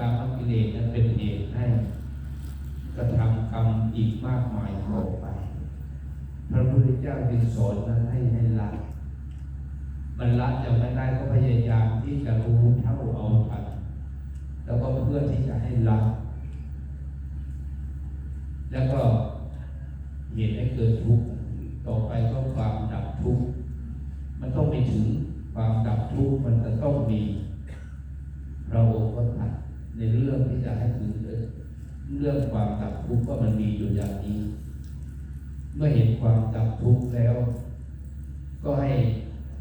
การมกิเลสนั้นเป็นเหตุให้กระทำกรรมอีกมากมายต่อไป พระพุทธเจ้าจึงสอนนั้นให้ให้ละมันละยังไม่ได้ก็พยายามที่จะรู้เท่าเอาทันแล้วก็เพื่อที่จะให้ละแล้วก็เหตุให้เกิดทุกข์ต่อไปก็ความดับทุกข์มันต้องมีถึงความดับทุกข์มันจะต้องมีเราองค์ก็ตัด ในเรื่องที่จะให้ถึงเรื่องความดับทุกข์ก็มันมีอยู่อย่างนี้ เมื่อเห็นความดับทุกข์แล้ว ก็ให้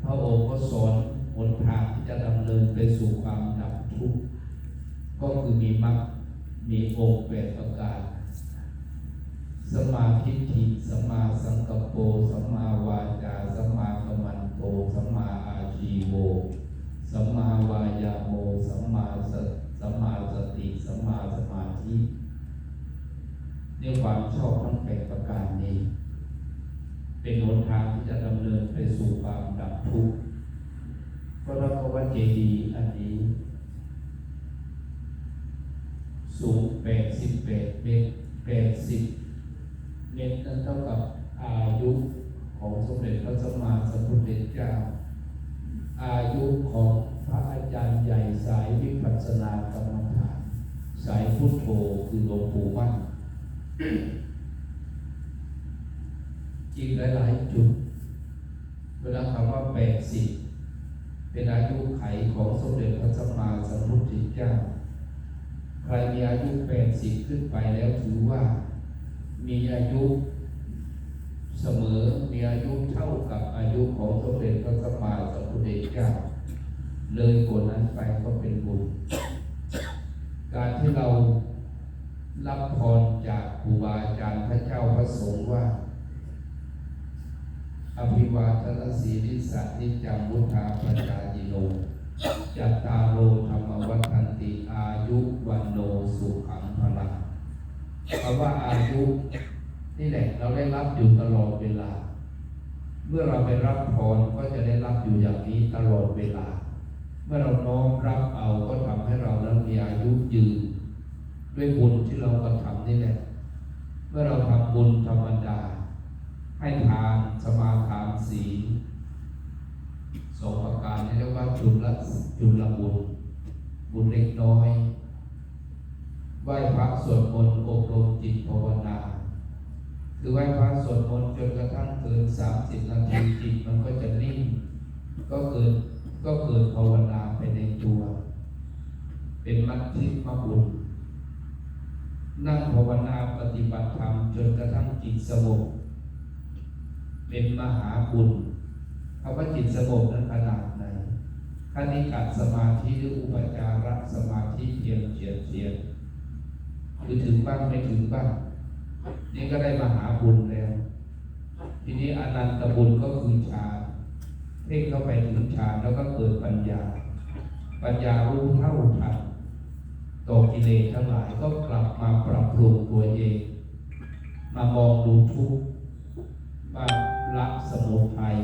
พระองค์ก็สอนหนทางที่จะดำเนินไปสู่ความดับทุกข์ก็คือมีมรรคมีองค์แปดประการสมมาทิฏฐิสมมาสังกัปโปสมมาวาจาสมมากมันโตสมมาอาชีโวสมมาวายาโมสมมาส สมมาสติสมมาสมาธิเนี่ยความชอบทั้งแปดประการนี้ เป็นหนทางที่จะดำเนินไปสู่ความดับทุกข์เพราะเราก็ว่าเจดีย์อันนี้ สูงแปดสิบแปดเมตรแปดสิบเมตรนั้นเท่ากับอายุของสมเด็จพระสัมมาสัมพุทธเจ้า อายุของ พระอาจารย์ใหญ่สายวิปัสสนากรรมฐานสายพุทโธคือหลวงปู่มั่นอีกหลาย ๆ จุด เวลาคำว่าแปดสิบเป็นอายุไขของสมเด็จพระสัมมาสัมพุทธเจ้า ใครมีอายุแปดสิบขึ้นไปแล้วถือว่า มีอายุเสมอมีอายุเท่ากับอายุของสมเด็จพระสัมมาสัมพุทธเจ้า เลยกว่านั้นไปก็เป็นบุญ การที่เรารับพรจากครูบาอาจารย์พระเจ้าพระสงฆ์ว่า อภิวาทนสีลิสันิจังวุธาปจายิโนจัตตาโรธรรมวัฏันติอายุวันโนสุขังพลังคำว่าอายุนี่แหละเราได้รับอยู่ตลอดเวลา เมื่อเราไปรับพรก็จะได้รับอยู่อย่างนี้ตลอดเวลา มื่อเราน้อมรับเอาก็ทำให้เรานั้นมีอายุยืน ด้วยบุญที่เรากระทำนี่แหละ เมื่อเราทำบุญธรรมดา ให้ทานสมาทานศีลสองประการนี้เรียกว่าจุลจุลบุญ บุญเล็กน้อย ไหว้พระสวดมนต์อบรมจิตภาวนา คือไหว้พระสวดมนต์จนกระทั่งเกินสามสิบนาทีจิตมันก็จะนิ่ง ก็เกิด ก็เกิดภาวนาไปในตัว เป็นมัชฌิมบุญนั่งภาวนาปฏิบัติธรรมจนกระทั่งจิตสงบเป็นมหาบุญคำว่าจิตสงบนั้นขนาดไหนคณิกัดสมาธิหรืออุปจารสมาธิเพียงเฉียดเฉียดคือถึงบ้างไม่ถึงบ้าง นี่ก็ได้มหาบุญแล้ว ทีนี้อนันตบุญก็คือฌาน เพ่งเข้าไปถึงฌานแล้วก็เกิดปัญญา ปัญญารู้เท่าทันต่อกิเลสทั้งหลายก็กลับมาปรับปรุงตัวเอง มามองดูทุกข์มาละสมุทัย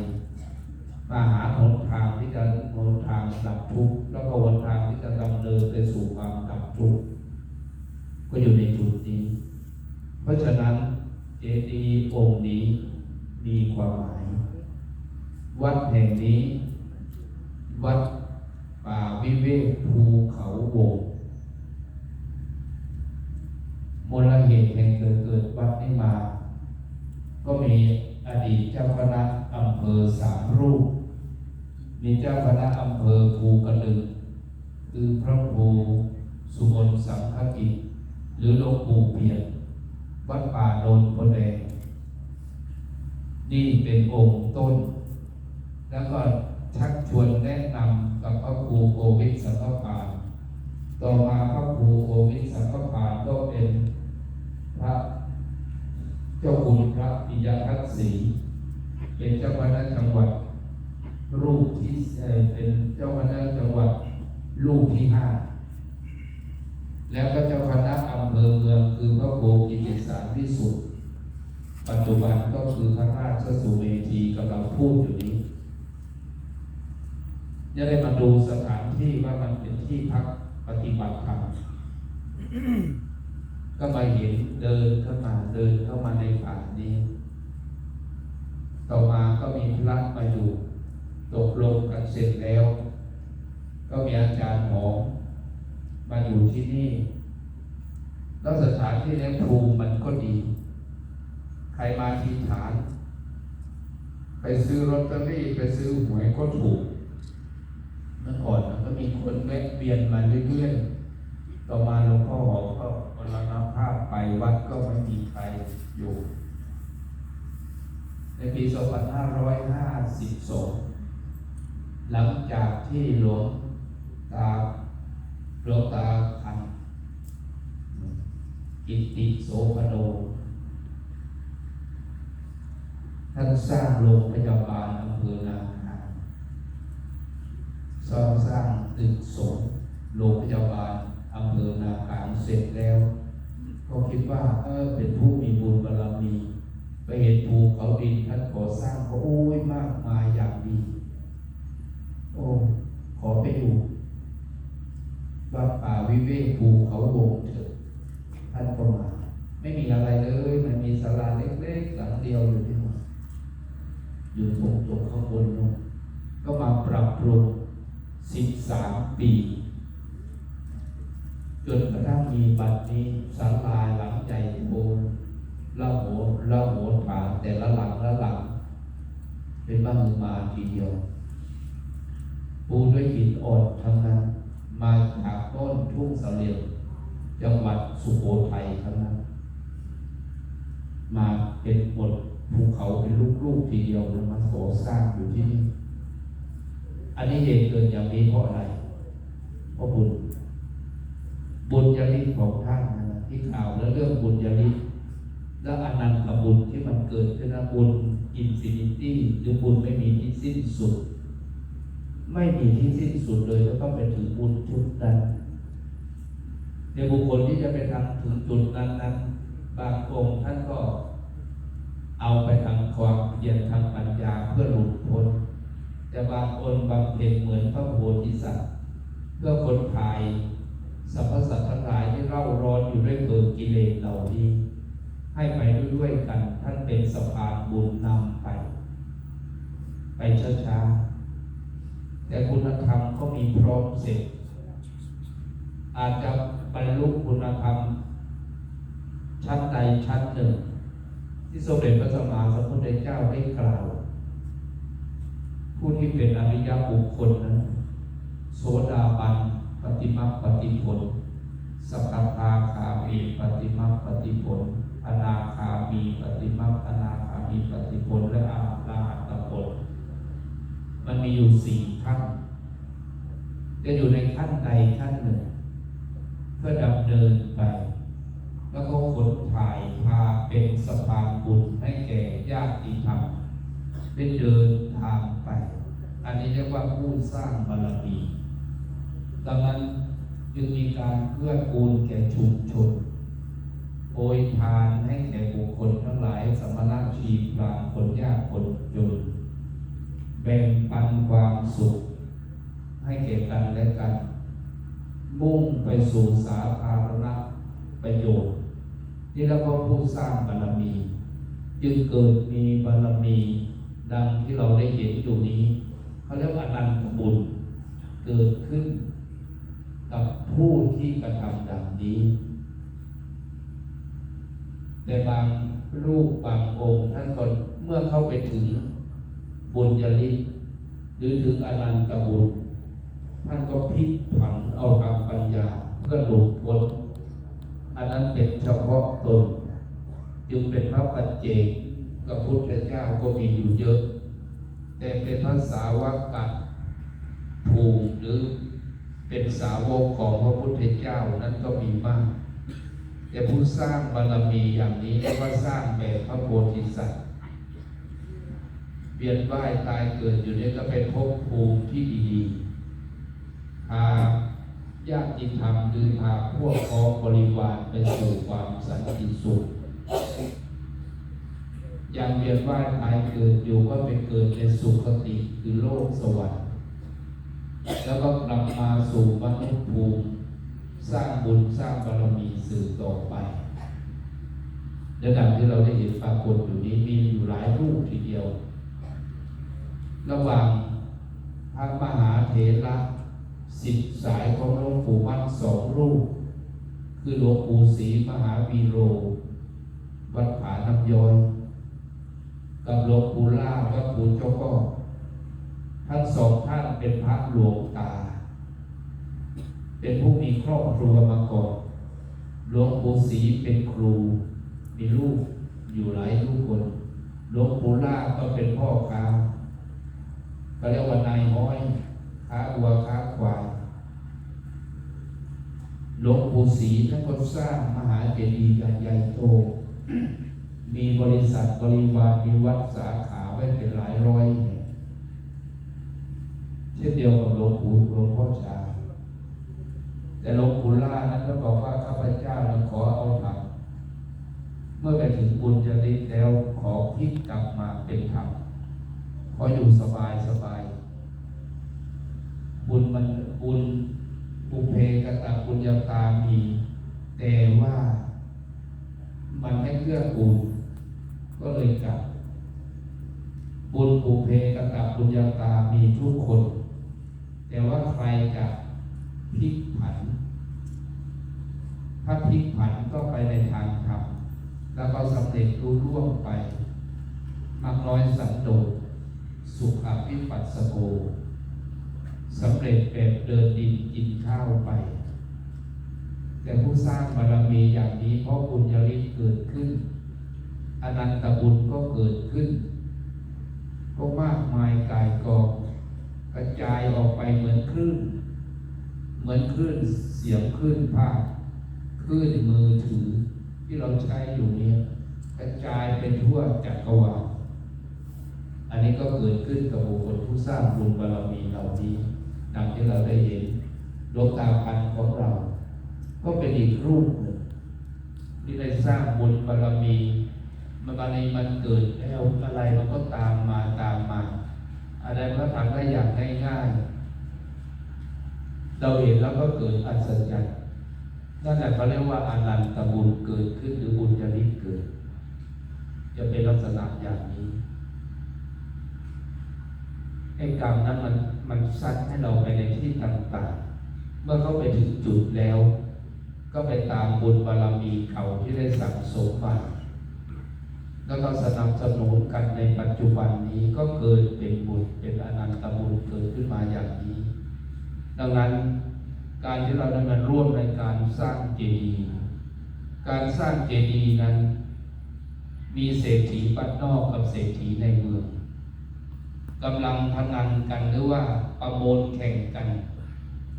มาหาหนทางที่จะหนทางดับทุกข์แล้วก็หนทางที่จะดำเนินไปสู่ความดับทุกข์ก็อยู่ในจุดนี้ เพราะฉะนั้นเจดีย์องค์นี้มีความหมาย วัดแห่งนี้ วัดป่าวิเวกภูเขาวงมูลเหตุแห่งเกิดเกิดวัดนี้มา ก็มีอดีตเจ้าคณะอำเภอสามรูป มีเจ้าคณะอำเภอภูกระดึงคือพระครูสุบนสังฆกิจ หรือหลวงปู่เพียรวัดป่าโนนพนแดงนี่เป็นองค์ต้น แล้วก็ชักชวนแนะนำกับพระครูโกวิทสังฆปาต่อมาพระครูโกวิทสังฆปาก็เป็นพระเจ้าคุณพระปิยทัศน์ศรีเป็นเจ้าคณะจังหวัด รูปที่เป็นเจ้าคณะจังหวัดลูกที่ห้าแล้วก็เจ้าคณะอำเภอเมืองคือพระโคกิติสารวิสุทธิ์ปัจจุบันก็คือพระราชสุเมธีกำลังพูดอยู่ จะได้มาดูสถานที่ว่ามันเป็นที่พักปฏิบัติธรรมก็มาเห็นเดินเข้ามาเดินเข้ามาในป่านี้ ต่อมาก็มีพระมาอยู่ตกลงกันเสร็จแล้ว ก็มีอาจารย์หมอมาอยู่ที่นี่ แล้วสถานที่นี้ภูมิมันก็ดี ใครมาที่ฐาน ไปซื้อลอตเตอรี่ไปซื้อหวยก็ถูก มื่อก่อนมันก็มีคนแวะเวียนมาเรื่อยๆ ต่อมาหลวงพ่อหอก็มรณภาพไปวัดก็ไม่มีใครอยู่ ในปี 2552 หลังจากที่หลวงตาหลวงตาคันกิตติโสพโนท่านสร้างโรงพยาบาลอำเภอนา สร้างสร้างตึกสงฆ์โรงพยาบาลอำเภอนาคามเสร็จแล้ว ก็คิดว่าเออเป็นผู้มีบุญบารมีไปเห็นภูเขาดินท่านก่อสร้างก็โอ้ยมากมายอย่างดี โอ้ขอไปอยู่วัดป่าวิเวกภูเขาวงเถิดท่านก็มาไม่มีอะไรเลยมันมีศาลาเล็กๆหลังเดียวอยู่ที่นั่นอยู่ตรงตรงข้างบนนู้นก็มาปรับปรุง สิบสามปี จนกระทั่งมีบัดนี้ศาลาหลังใหญ่โตละโหละโหฐานแต่ละหลังละหลัง เป็นบ้านมือมาทีเดียวปูด้วยหินอ่อนทั้งนั้น มาจากต้นทุ่งเสลียวจังหวัดสุโขทัยทั้งนั้น มาเป็นบทภูเขาเป็นลูกๆทีเดียวแล้วมาก่อสร้างอยู่ที่นี่ อันนี้เหตุเกิดอย่างนี้เพราะอะไร เพราะบุญ บุญญาลิศของท่านนะที่กล่าวแล้วเรื่องบุญญาลิศแล้วอนันตบุญที่มันเกิดขึ้นนะบุญอินฟินิตี้หรือบุญไม่มีที่สิ้นสุด ไม่มีที่สิ้นสุดเลยแล้วก็ไปถึงบุญจุดนั้นในบุคคลที่จะไปทำถึงจุดนั้นนั้นบางองค์ท่านก็เอาไปทำความเพียรทางปัญญาเพื่อหลุดพ้น แต่บางองค์บางเพลงเหมือนพระโพธิสัตว์เพื่อคนภายสรรพสัตว์ทั้งหลายที่เร่าร้อนอยู่ด้วยเกิดกิเลสเหล่านี้ ให้ไปด้วยกันท่านเป็นสะพานบุญนำไป ไปช้าๆแต่คุณธรรมก็มีพร้อมเสร็จ อาจจะบรรลุคุณธรรม ชั้นใดชั้นหนึ่ง ที่สมเด็จพระสัมมาสัมพุทธเจ้าได้กล่าว ผู้ที่เป็นอริยบุคคลนั้น โสดาบันปฏิมาปฏิผลสกทาคามีปฏิมาปฏิผล อนาคามีปฏิมาอนาคามีปฏิผลและอาลาหัตผล มันมีอยู่สี่ขั้นจะอยู่ในขั้นใดขั้นหนึ่ง เพื่อดำเนินไป แล้วก็ขนถ่ายพาเป็นสะพานบุญให้แก่ญาติธรรมได้เดิน เรียกว่าผู้สร้างบารมีดังนั้นจึงมีการเพื่อกูลแก่ชุมชนโอยทานให้แก่บุคคลทั้งหลายสมณะชีพรามคนยากคนจนแบ่งปันความสุข ให้แก่กันและกัน มุ่งไปสู่สาธารณประโยชน์นี่แล้วก็ผู้สร้างบารมี จึงเกิดมีบารมี ดังที่เราได้เห็นอยู่นี้ เขาเรียกว่าอนันตบุญเกิดขึ้น กับผู้ที่กระทำดังนี้แต่บางรูปบางองค์ท่านก็เมื่อเข้าไปถึงบุญญาลิศหรือถึงอนันตบุญท่านก็พลิกผันเอาทางปัญญาเพื่อหลุดพ้นอันนั้นเป็นเฉพาะตน จึงเป็นพระปัจเจกกับพุทธเจ้าก็มีอยู่เยอะ แต่เป็นพระสาวกกับภูมิหรือเป็นสาวกของพระพุทธเจ้านั้นก็มีมาก แต่ผู้สร้างบารมีอย่างนี้กว่าสร้างแบบพระโพธิสัตว์เวียนว่ายตายเกิดอยู่นี่ก็เป็นภพภูมิที่ดีๆพาญาติธรรมหรือพาพวกพ้องบริวารไปสู่ความสันติสุข ยังเวียนว่ายตายเกิดอยู่ก็ไปเกิดในสุคติคือโลกสวรรค์ แล้วก็กลับมาสู่มนุษย์ภูมิสร้างบุญสร้างบารมีสืบต่อไปและดังที่เราได้เห็นปรากฏอยู่นี้มีอยู่หลายรูปทีเดียว ระหว่างพระมหาเถระสิบสายของหลวงปู่มั่นสองรูป คือหลวงปู่ศรีมหาวีโร วัดผาน้ำย้อย กับหลวงปู่ล่าวัดปู่เจ้าก็ทั้งสองท่านเป็นพระหลวงตา เป็นผู้มีครอบครัวมาก่อนหลวงปู่ศรีเป็นครู มีลูกอยู่หลายลูกคนหลวงปู่ล่าก็เป็นพ่อค้าก็เรียกว่านายห้อยค้าวัวค้าควายหลวงปู่ศรีท่านก็สร้างมหาเจดีย์ใหญ่โต มีบริษัทบริวารมีวัดสาขาไว้เป็นหลายร้อยแห่งเช่นเดียวกับหลวงปู่หลวงพ่อชา แต่หลวงปู่ล่านั้นก็บอกว่าข้าพเจ้านั้นขอเอาธรรมเมื่อไปถึงบุญจริตแล้วขอพลิกกลับมาเป็นธรรมขออยู่สบายสบาย บุญมันบุญบุเพกตาบุญญาตามี แต่ว่ามันไม่เกื้อกูล ก็เลยกลับ บุญปุเพกตาบุญญาตามีทุกคน แต่ว่าใครจะพลิกผัน ถ้าพลิกผันก็ไปในทางธรรมแล้วก็สำเร็จรู้ร่วงไปมักน้อยสันโดษสุขวิปัสสโกสำเร็จแบบเดินดินกินข้าวไป แต่ผู้สร้างบารมีอย่างนี้เพราะบุญญาลิเกิดขึ้น อนันตบุญก็เกิดขึ้น ก็มากมายกายกองกระจายออกไปเหมือนคลื่น เหมือนคลื่นเสียงคลื่นภาพคลื่นมือถือที่เราใช้อยู่เนี่ยกระจายเป็นทั่วจักรวาลอันนี้ก็เกิดขึ้นกับบุคคลผู้สร้างบุญบารมีเหล่านี้ดังที่เราได้เห็นดวงตาพันของเรา ก็เป็นอีกรูปหนึ่งที่ได้สร้างบุญบารมี มันบารมีมันเกิดแล้วอะไรมันก็ตามมาตามมา อะไรมันก็ทำได้อย่างง่ายๆเราเห็นแล้วก็เกิดอัศจรรย์นั่นแหละเขาเรียกว่าอานันตบุญเกิดขึ้นหรือบุญจะริเกิด จะเป็นลักษณะอย่างนี้ไอ้กรรมนั้นมันมันซัดให้เราไปในที่ต่างๆ เมื่อเขาไปถึงจุดแล้ว ก็ไปตามบุญบารมีเขาที่ได้สั่งสมมา แล้วก็สนับสนุนกันในปัจจุบันนี้ก็เกิดเป็นบุญเป็นอนันตบุญเกิดขึ้นมาอย่างนี้ ดังนั้นการที่เราได้มาร่วมในการสร้างเจดีย์การสร้างเจดีย์นั้น มีเศรษฐีบ้านนอกกับเศรษฐีในเมืองกำลังพนันกันหรือว่าประมูลแข่งกัน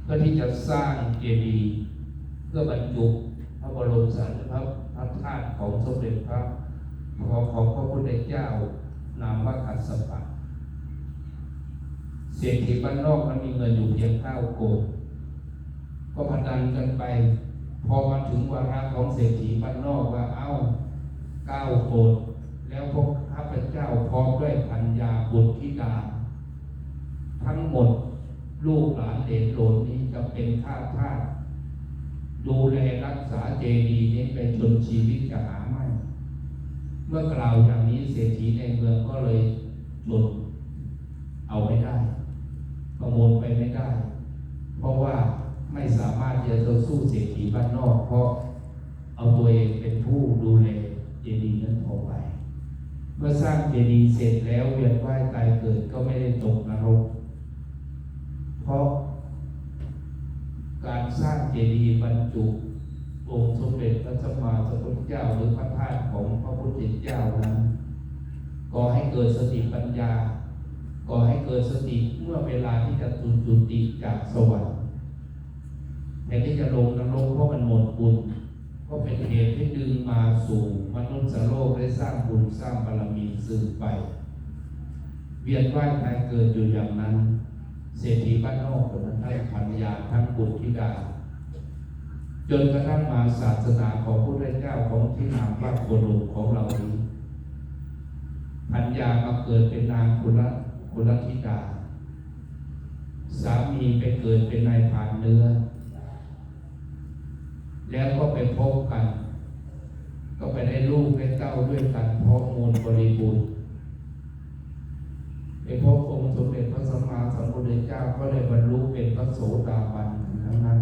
เพื่อที่จะสร้างเจดีย์เพื่อบรรจุพระบรมสารีระพระธาตุของสมเด็จพระ ของของพระพุทธเจ้านามว่าคัสสปะเศรษฐีบ้านนอกมันมีเงินอยู่เพียงเก้าโกดก็พนันกันไป พอมาถึงวาระของเศรษฐีบ้านนอกว่าเอ้าเก้าโกดแล้วพวกข้าพเจ้าพร้อมด้วยพัญญาบุตรธิดา ทั้งหมดลูกหลานเหลนโหลนนี้จะเป็นข้าทาสดูแลรักษาเจดีย์นี้ไปจนชีวิตจะหาไม่ เมื่อกล่าวอย่างนี้เศรษฐีในเมืองก็เลยหมดเอาไม่ได้ประมูลไปไม่ได้ เพราะว่าไม่สามารถจะต่อสู้เศรษฐีบ้านนอก เพราะเอาตัวเองเป็นผู้ดูแลเจดีย์นั้นออไป เมื่อสร้างเจดีย์เสร็จแล้วเวียนว่ายตายเกิดก็ไม่ได้ตกนรก เพราะ การสร้างเจดีย์บรรจุองค์สมเด็จพระสัมมาสัมพุทธ เจ้าหรือพระธาตุของพระพุทธเจ้านั้นก่อให้เกิดสติปัญญาก่อให้เกิดสติเมื่อเวลาที่จะจุจุติจากสวรรค์แทนที่จะลงนรกเพราะมันหมดบุญก็เป็นเหตุที่ดึงมาสู่มนุษย์โลกได้สร้างบุญสร้างบารมีสืบไป เวียนว่ายตายเกิดอยู่อย่างนั้น เศรษฐีบ้านนอกคนนั้นได้ภรรยาทั้งบุตรธิดา จนกระทั่งมาศาสนาของพระพุทธเจ้าของที่นามว่าโคโลของเรานี้พัญญามาเกิดเป็นนางคุลคุลธิดา สามีไปเกิดเป็นนายพรานเนื้อ แล้วก็ไปพบกัน ก็ไปได้ลูกได้เต้าด้วยกันเพราะมูลบริบูรณ์ไปพบองค์สมเด็จพระสัมมาสัมพุทธเจ้าก็ได้บรรลุเป็นพระโสดาบันทั้งนั้น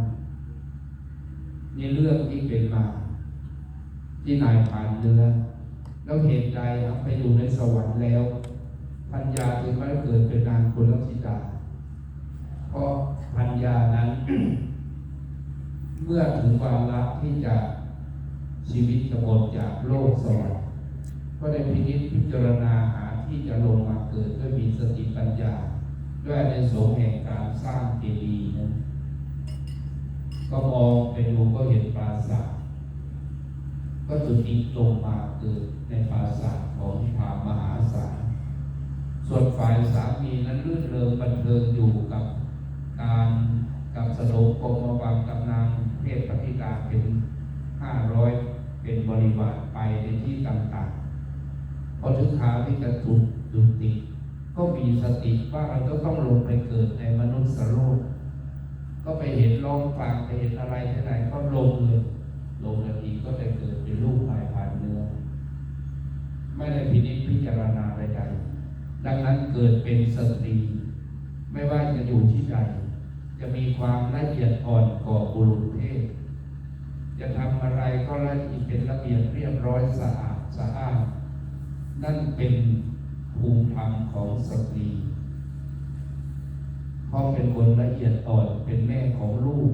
นี่เรื่องที่เป็นมา ที่นายผ่านเรือแล้วเหตุใดครับไปอยู่ในสวรรค์แล้วพัญญาจึงไม่เกิดเป็นนางกุลธิดาเพราะพัญญานั้น เมื่อถึงวาระที่จะชีวิตจะหมดจากโลกสวรรค์ก็ได้พินิจพิจารณาหาที่จะลงมาเกิดด้วยมีสติปัญญา ด้วยในสงส์แห่งการสร้างเจดีย์นั้น ก็มองไปดูก็เห็นปราสาทก็จุดนี้ลงมาเกิดในปราสาทของพระมหาศาลส่วนฝ่ายสามีนั้นลื่นเริงบันเทิงอยู่กับการกับสนมกรมวังกับนางเทพปฏิกาเป็นห้าร้อยเป็นบริวารไปในที่ต่างๆพอถึงคราที่จะจุดจุติ ก็มีสติว่าเราจะต้องลงไปเกิดในมนุษย์โลก ก็ไปเห็นลองฟังไปเห็นอะไรที่ไหนก็ลงเลยลงนาทีก็ได้เกิดเป็นลูกนายพันเนื้อไม่ได้พินิจพิจารณาใดๆดังนั้นเกิดเป็นสตรีไม่ว่าจะอยู่ที่ใดจะมีความละเอียดอ่อนก่อบุรุษเพศจะทำอะไรก็ละเอียดเป็นระเบียบเรียบร้อยสะอาดสะอาดนั่นเป็นภูมิธรรมของสตรี เพราเป็นคนละเอียดอ่อนเป็นแม่ของลูก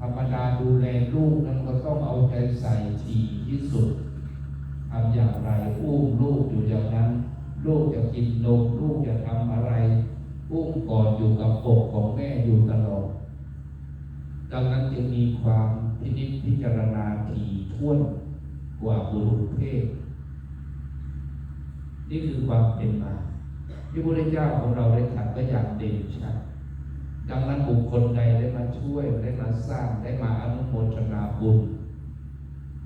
ธรรมดาดูแลลูกนั้นก็ต้องเอาใจใส่ทีที่สุดทำอย่างไรอุ้มลูกอยู่อย่างนั้น ลูกจะกินนมลูกจะทำอะไร อุ้มกอดอยู่กับอกของแม่อยู่ตลอดดังนั้นจึงมีความพินิจพิจารณาทีท่วนกว่าบุรุษเพศ นี่คือความเป็นมาที่พระพุทธเจ้าของเราได้ตรัดไว้อย่างเด่นชัด ดังนั้นบุคคลใดได้มาช่วยได้มาสร้างได้มาอนุโมทนาบุญ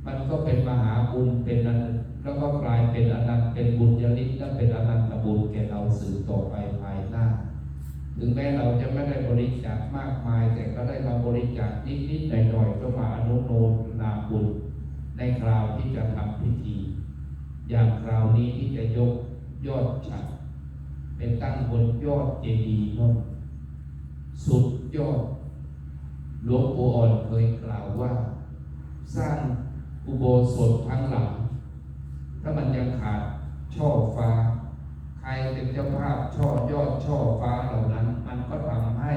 มันก็เป็นมหาบุญเป็นนั้นแล้วก็กลายเป็นอนันต์เป็นบุญยลิศและเป็นอนันตบุญแก่เราสืบต่อไปภายหน้า ถึงแม้เราจะไม่ได้บริจาคมากมาย แต่ก็ได้มาบริจาคนิดๆหน่อยๆก็มาอนุโมทนาบุญ ในคราวที่จะทำพิธี อย่างคราวนี้ที่จะยกยอดฉัดเป็นตั้งบนยอดเจดีย์นั่น สุดยอดหลวงปู่อ่อนเคยกล่าวว่า สร้างอุโบสถทั้งหลัง ถ้ามันยังขาดช่อฟ้า ใครเป็นเจ้าภาพช่อยอดช่อฟ้าเหล่านั้น มันก็ทำให้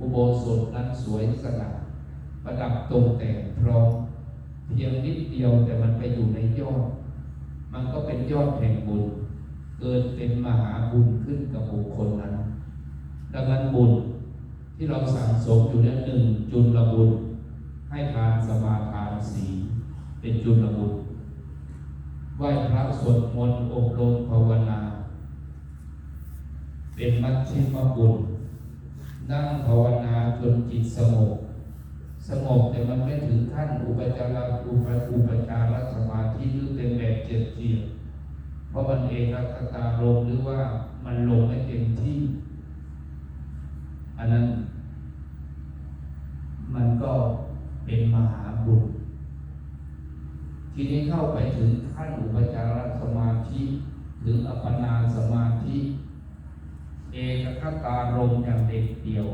อุโบสถนั้นสวยสง่าประดับตกแต่งพร้อมเพียงนิดเดียวแต่มันไปอยู่ในยอด มันก็เป็นยอดแห่งบุญ เกิดเป็นมหาบุญขึ้นกับบุคคลนั้น ดังนั้นบุญ ที่เราสั่งสมอยู่นั้นหนึ่งจุลบุญ ให้ทานสมาทานสีเป็นจุลบุญไหว้พระสวดมนต์อบรมภาวนา เป็นมัชชิมบุญ นั่งภาวนาจนจิตสงบสงบแต่มันไม่ถึงขั้นอุปจาระอุปอุปจารสมาธิหรือเป็นแบบเจ็บเจียบเพราะมันเองรักตาลงหรือว่ามันลงไม่เต็มที่ อันนั้น มันก็เป็นมหาบุญทีนี้เข้าไปถึงขั้นอุปจารสมาธิถึงอัปปนาสมาธิ เอกคตารมอย่างเด็ดเดียว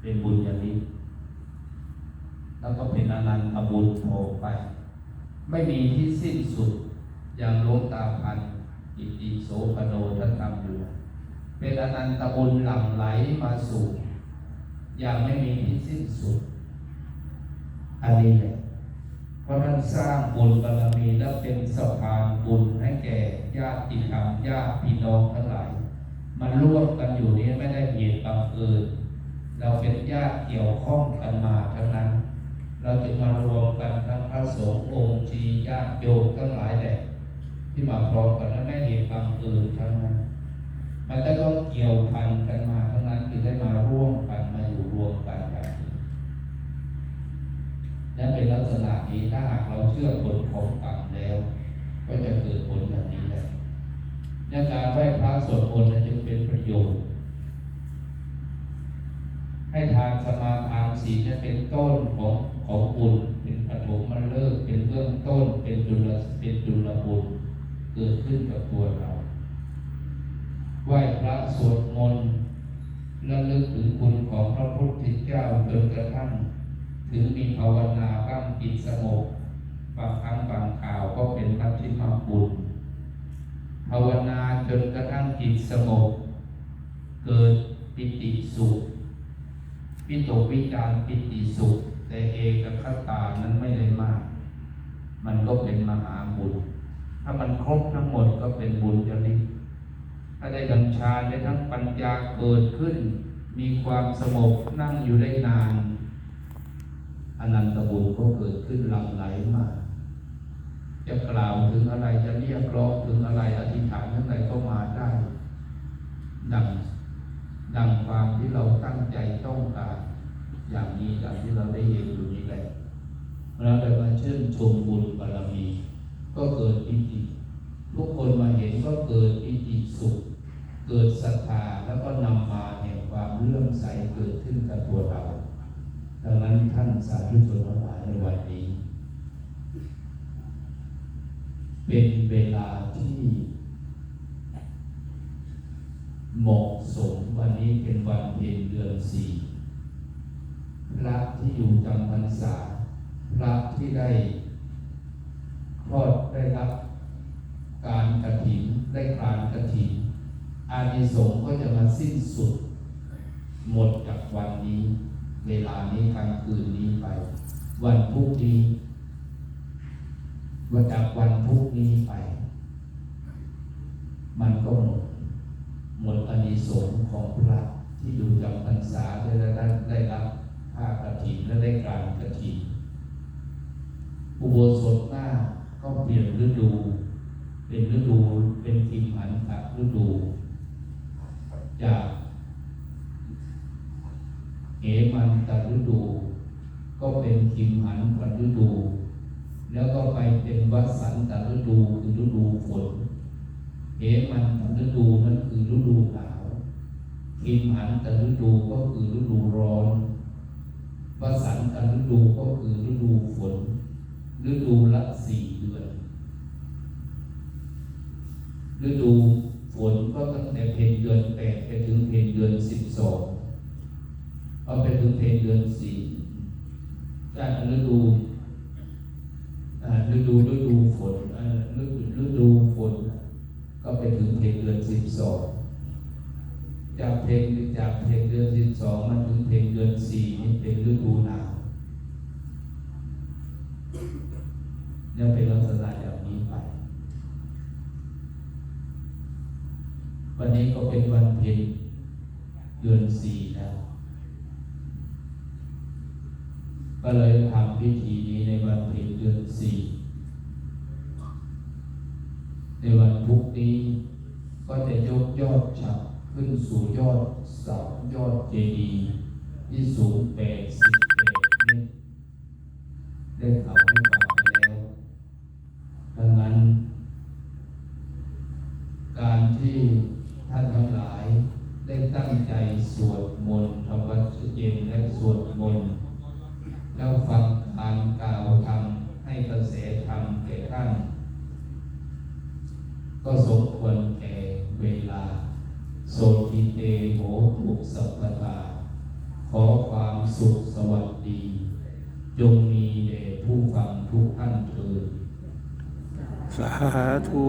เป็นบุญอย่างนี้ แล้วก็เป็นอนันตบุญโผล่ไป ไม่มีที่สิ้นสุดอย่างหลวงตาพันอิติโสปโนท่านทำอยู่ เป็นอนันตบุญหลั่งไหลมาสู่อย่างไม่มีที่สิ้นสุด อันนี้แหละเพราะท่านสร้างบุญบารมีและเป็นสะพานบุญให้แก่ญาติธรรมญาติพี่น้องทั้งหลาย มันร่วมกันอยู่นี้ไม่ได้เหตุบังเอิญเราเป็นญาติเกี่ยวข้องกันมาทั้งนั้น เราจึงมารวมกันทั้งพระสงฆ์องค์ชีญาติโยมทั้งหลายแหละที่มาพร้อมกันและไม่เหตุบังเอิญทั้งนั้น เกี่ยวพันกันมาทั้งนั้นจึงได้มาร่วมกันมาอยู่รวมกันแบบนี้และเป็นลักษณะนี้ถ้าหากเราเชื่อผลของกรรมแล้ว ก็จะเกิดผลแบบนี้แหละการไหว้พระสวดมนต์จึงเป็นประโยชน์ ให้ทานสมาทานศีลเป็นต้นของของบุญเป็นปฐมมาเลิกเป็นเรื่องต้นเป็นจุลเป็นจุลบุญเกิดขึ้นกับตัวเไหว้พระสวดมนต์ระลึกถึงคุณของพระพุทธเจ้าจนกระทั่ง ถึงมีภาวนาบ้างจิตสงบบางครั้งบางข่าวก็เป็นพัทธิมาบุญภาวนาจนกระทั่งจิตสงบเกิดปิติสุขปิตกวิจารปิติสุข แต่เอกขาตานั้นไม่เลยมาก มันก็เป็นมหาบุญ ถ้ามันครบทั้งหมดก็เป็นบุญจริต ถ้าได้ดัญชาได้ทั้งปัญญาเกิดขึ้น มีความสงบนั่งอยู่ได้นานอนันตบุญก็เกิดขึ้นหลั่งไหลมา จะกล่าวถึงอะไรจะเรียกร้องถึงอะไรอธิษฐานทั้งหลายก็มาได้ ดังดังความที่เราตั้งใจต้องการอย่างนี้ดังที่เราได้เห็นอยู่นี้แหละเราได้มาชื่นชมบุญบารมี ก็เกิดปิติ ทุกคนมาเห็นก็เกิดปิติสุข เกิดศรัทธาแล้วก็นำมาแห่งความเลื่อมใสเกิดขึ้นกับตัวเรา ดังนั้นท่านสาธุชนทั้งหลายในวันนี้ เป็นเวลาที่เหมาะสมวันนี้เป็นวันเพ็ญเดือนสี่พระที่อยู่จำพรรษา พระที่ได้คลอดได้รับการกระถินได้การกระถิน อานิสงส์ก็จะมาสิ้นสุด หมดจากวันนี้ เวลานี้กลางคืนนี้ไป วันพรุ่งนี้วันจากวันพรุ่งนี้ไป มันก็หมด หมดอานิสงส์ของพระที่อยู่จำพรรษาได้ได้ได้รับผ้ากระถินและได้การกระถินอุโบสถหน้าก็เปลี่ยนฤดู เป็นฤดูเป็นทิมหันตะฤดู จากเหมันตะฤดู ก็เป็นทิมหันตะฤดู แล้วก็ไปเป็นวัสันตะฤดูคือฤดูฝนเหมันตะฤดูนั้นคือฤดูหนาวทิมหันตะฤดูก็คือฤดูร้อนวัสันตะฤดูก็คือฤดูฝนฤดูละสี่เดือนฤดู ฝนก็ตั้งแต่เพนเดือนแปดไปถึงเพนเดือนสิบสองเอาไปถึงเพนเดือนสี่จากฤดูอ่าฤดูฤดูฝนอ่าฤดูฤดูฝน ก็ไปถึงเพนเดือนสิบสองจากเพนจากเพนเดือนสิบสองมาถึงเพนเดือนสี่นี่เป็นฤดูหนาวเนี่ยเป็นลักษณะอย่างนี้ไป วั นี้ก็เป็นวันเพ็ญเดือนสี่แล้ว ก็เลยทำพิธีนี้ในวันเพ็ญเดือนสี่ในวันพุกนี้ ก็จะยกยอดฉับขึ้นสู่ยอดเสายอดเจดีย์ที่สูงแปดสิบ ขอความสุขสวัสดีจงมีแด่ผู้ฟังทุกท่านเถิดสาธุ